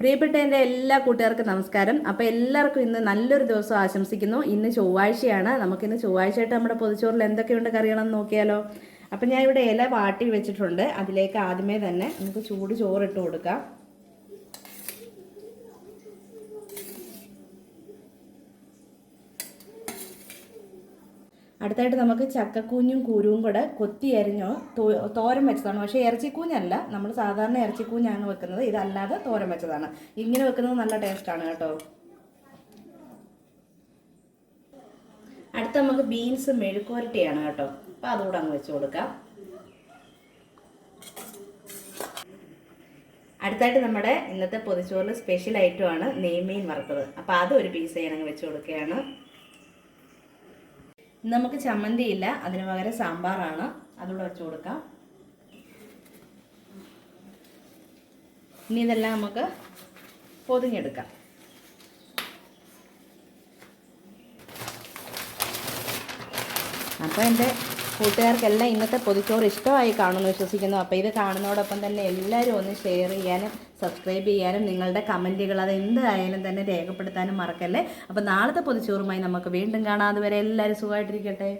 പ്രിയപ്പെട്ട എന്റെ എല്ലാ കൂട്ടുകാർക്കും നമസ്കാരം. അപ്പോൾ എല്ലാവർക്കും ഇന്ന് നല്ലൊരു ദിവസം ആശംസിക്കുന്നു. ഇന്ന് ചൊവ്വാഴ്ചയാണ്. നമുക്കിന്ന് ചൊവ്വാഴ്ചയായിട്ട് നമ്മുടെ പൊതിച്ചോറിൽ എന്തൊക്കെയുണ്ട് കറികളെന്ന് നോക്കിയാലോ. അപ്പം ഞാൻ ഇവിടെ ഇല വാട്ടി വെച്ചിട്ടുണ്ട്. അതിലേക്ക് ആദ്യമേ തന്നെ നമുക്ക് ചൂട് ചോറിട്ട് കൊടുക്കാം. അടുത്തായിട്ട് നമുക്ക് ചക്കക്കൂഞ്ഞും കൂരും കൂടെ കൊത്തി അരിഞ്ഞോ തോരൻ വെച്ചതാണ്. പക്ഷേ ഇറച്ചിക്കൂഞ്ഞല്ല. നമ്മൾ സാധാരണ ഇറച്ചിക്കൂഞ്ഞാണ് വെക്കുന്നത്. ഇതല്ലാതെ തോരൻ വെച്ചതാണ്. ഇങ്ങനെ വെക്കുന്നത് നല്ല ടേസ്റ്റാണ് കേട്ടോ. അടുത്ത നമുക്ക് ബീൻസ് മെഴുക്കുവരട്ടിയാണ് കേട്ടോ. അപ്പം അതുകൂടെ അങ്ങ് വെച്ച് കൊടുക്കാം. അടുത്തായിട്ട് നമ്മുടെ ഇന്നത്തെ പൊതിച്ചോറിൽ സ്പെഷ്യൽ ഐറ്റമാണ് നെയ്മീൻ വറുത്തത്. അപ്പോൾ അത് ഒരു പീസ് ഞാൻ അങ്ങ് വെച്ച് കൊടുക്കുകയാണ്. നമുക്ക് ചമ്മന്തി ഇല്ല അതിന് പകരം സാമ്പാറാണ്. അതുകൂടെ വെച്ച് കൊടുക്കാം. ഇനി ഇതെല്ലാം നമുക്ക് പൊതിഞ്ഞെടുക്കാം. അപ്പോൾ എന്റെ കൂട്ടുകാർക്കെല്ലാം ഇന്നത്തെ പൊതിച്ചോറ് ഇഷ്ടമായി കാണുമെന്ന് വിശ്വസിക്കുന്നു. അപ്പോൾ ഇത് കാണുന്നതോടൊപ്പം തന്നെ എല്ലാവരും ഒന്ന് ഷെയർ ചെയ്യാനും സബ്സ്ക്രൈബ് ചെയ്യാനും നിങ്ങളുടെ കമന്റുകൾ അത് എന്തായാലും തന്നെ രേഖപ്പെടുത്താനും മറക്കല്ലേ? അപ്പോൾ നാളത്തെ പൊതിച്ചോറുമായി നമുക്ക് വീണ്ടും കാണാം. അതുവരെ എല്ലാവരും സുഖമായിട്ടിരിക്കട്ടെ.